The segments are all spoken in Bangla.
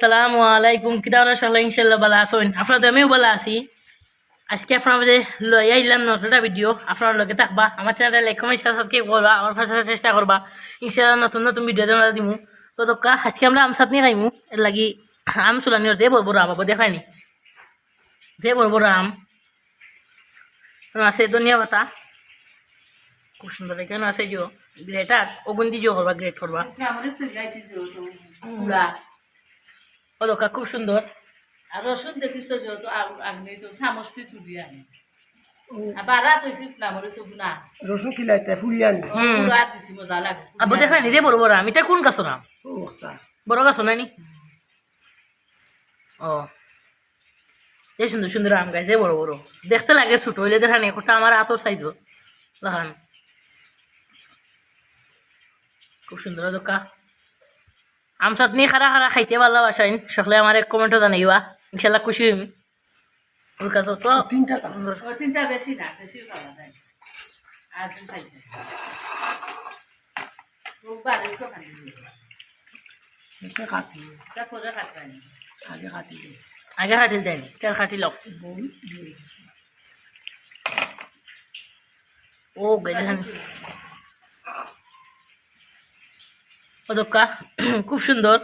আসসালামু আলাইকুম। কিতা ওরা সবাই ইনশাল্লাহ ভালো আসুন আপনারা তো আমিও ভালো আছি। আজকে আপনার মাঝে লই আইলাম নতুনটা ভিডিও আপনার লগে থাকবা, আমার চ্যানেলটা লাইক কমেন্ট সাবস্ক্রাইব করবা, আমার পাশে চেষ্টা করবা। ইনশাল্লাহ নতুন নতুন ভিডিও জানা দিমু। তো দোকা, আজকে আমরা আম চাটনি খাইমু। এর লাগি আম চুলানি যে বড় বড় আম আবার দেখায়নি যে বড় বড় আম। আছে ধনিয়া পাতা। খুব সুন্দর এখানে আছে যে গ্রেটার ওগুন দিয়ে যে করবা গ্রেট করবা ও খুব সুন্দর। আর রসুন দেখিস তো যত আগে তো সামস্তি তুলি আনি। রসুন খিলাইতে আবু বড় বড় আম কোন গাছ নাম আচ্ছা। বড় গাছ নানি ও। এই সুন্দর সুন্দর আম গাছ বড় বড়। দেখতে লাগে ছোট হইলে দেখানি একটা আমার আতর সাইজ লাহান খুব সুন্দর দোকা আম চাটনি খারা খারা খাইতে ভালোবাসাইন সকলে আমার এক কমেন্টও জানাইবা ইনশাল্লাহ খুশি হইম ওর কাছে তো তিনটা বেশি না বেশি যায় আর খাইতে আগে খাটিল যায়নি তেল খাটিল ও গেলেন ও দোকা খুব সুন্দর।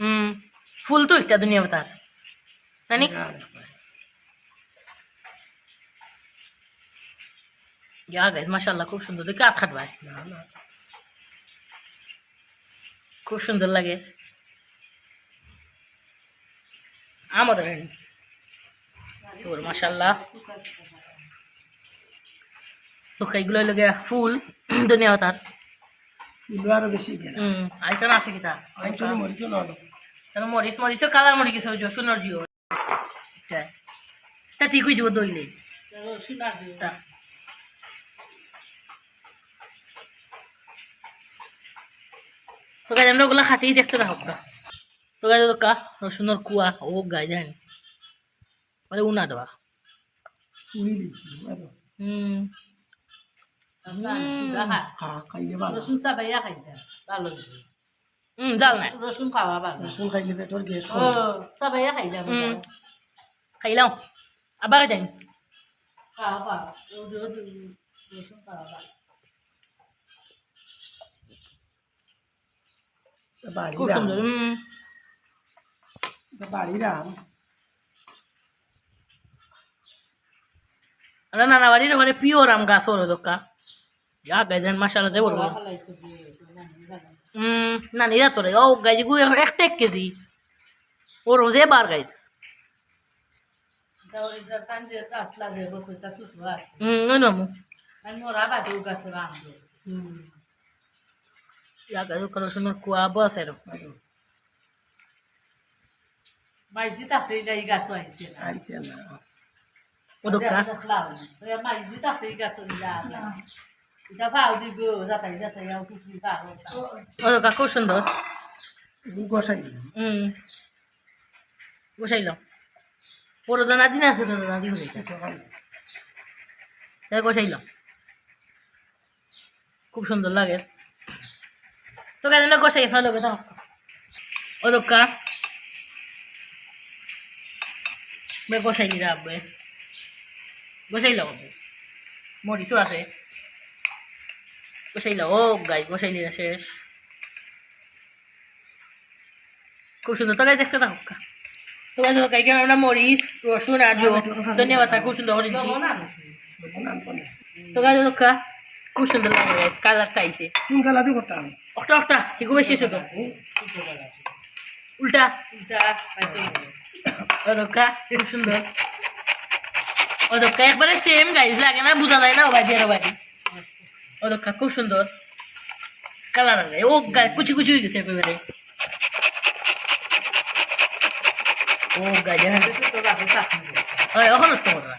হুম, ফুল তো একটা দুনিয়া তার জানি। ইয়া গাইজ খুব সুন্দর। দেখে আট না খুব সুন্দর লাগে। আমাদের তোর মাশাল্লাহ তো এইগুলো লাগে ফুল দুনিয়া তার ফুল আরও বেশি হুম আইকান আছে কি তার আইসলে মরিচ না কেন মরিচ মরিচের কালার মরি গেছে ওই জসুনের জিও তা ঠিক হয়ে যাব দইলে তা। গাছ আমরা ওগুলো খাতেই দেখতে না তো। গাছ কা রসুনের কুয়া ও গাছ জানি। মানে উনা দেওয়া হুম রসুন চাবাইয়া খাইতে ভালো জাল নাই রসুন খাওয়া ভালো রসুন খাইলে পেটর গ্যাস ও চাবাইয়া খাইলে খাইলাম আবার যাই খাওয়া ভালো রসুন খাওয়া ভালো বাড়ি খুব রাম সুন্দর হুম বাড়ি রাম আমরা নানা বাড়ির ওখানে পিওর আম গাছ ওর দোকা যা গাইছেন মাসালা দেবো খালাইছো দিয়ে জানি জানি হুম না নিরা তোরে ও গাইছে গুই একটা এক কেজি। ওর যে বার গাইছ। দাও এটা কান দিয়ে গাছ গাছ কুয়া বস গাছ আইছে না। না। গাছ খুব সুন্দর হুম বসাইলাম বড় দানা আছে ছোট দানা তাই বসাইলাম খুব সুন্দর লাগে তো কেন গোসাই ফেলো কথা ও দোকা বে গোসাই দিরা আব্বে গোসাইলাম মরিচও আছে গোসাইলাম ও গাই গোসাইলি শেষ খুব সুন্দর। তো গাই দেখতে থাকুক তো গাই গাই কেন আমরা মরিচ রসুন আর ধন্যবাদ খুব সুন্দর করেছি তো গাই দেখা খুব সুন্দর লাগে গাই কালারটা আইছে। কোন একটা একটা একটু বেশি ছোট? উল্টা। ও দেখা খুব সুন্দর। ও দেখা একবারে সেম গাইজ লাগে না বোঝা যায় না ও বাজি আর বাজি ও দেখা খুব সুন্দর। কালার গাই ও গাই কুচি কুচি হয়ে গেছে একেবারে। ও হ্যাঁ ওখানে তো ওরা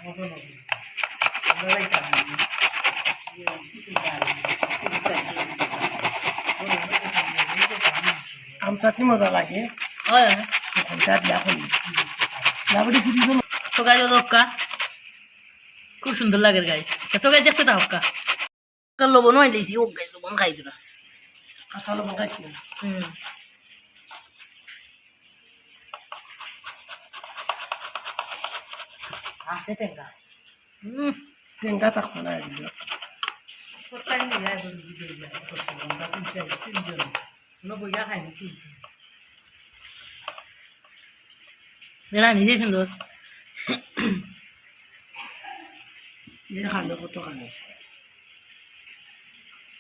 আম চাটনি মজা লাগে। লাবড়ি ফুটি তো গাই খুব সুন্দর লাগে গাই তো গাই দেখতে তা হক্কা লবণ হয়ে দিয়েছি ও লবণ খাই দিলা কাঁচা লবণ খাইছি হুম আছে টেঙ্গা হুম টেঙ্গা থাকতো না এরা নিজে সুন্দর খানো কত খানো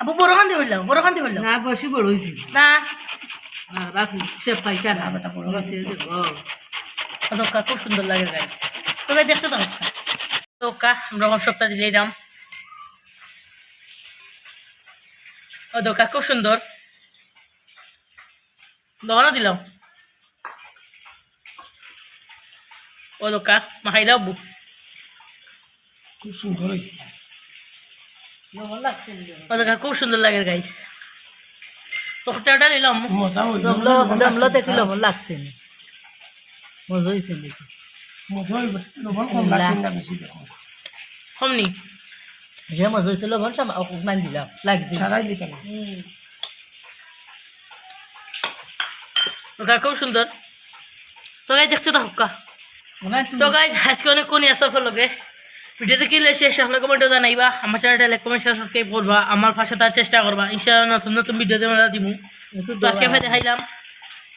আবু বড় খান্তি বললাম বড় খান্তি বললাম না বসে বড় হয়েছি না। বাকি সে পাইকা না বেটা বড় হয়েছে দেখো দোকা খুব সুন্দর লাগে গাই তো গাই দেখতে তো দোকা আমরা সপ্তাহ দিলে দাম ও দোকা খুব সুন্দর। দোকানও দিলাম। ও দোকা মাখাই দাও খুব সুন্দর হয়েছে খুব সুন্দর লাগে গাইজ তোরটা নিলাম। দেখি লবণ লাগছে মজা হয়েছে দেখি। কম না যে মজা হয়েছে লবণ সব অকমান দিলাম লাগছে সারাই দিতে না। দোকা খুব সুন্দর। তো গাই দেখতে তো হক্কা? তো গাইজ আজকে অনেক কোন আসা ফলকে ভিডিওতে কি লেগেছে সকলে কমেন্টে জানাইবা। আমার চ্যানেলটা লাইক কমেন্ট সাবস্ক্রাইব করবা। আমার পাশে তার চেষ্টা করবা। ইনশাআল্লাহ নতুন নতুন ভিডিওতে আমরা দিব। তো আজকে আমি দেখাইলাম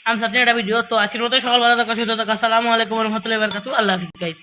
আমি সাথে একটা ভিডিও তো আজকের মতো সকাল ভালো থাকা সুস্থ থাকা সালামু আলাইকুম রহমতুল্লাহ বারকাতু আল্লাহ হাফিজ গাইজ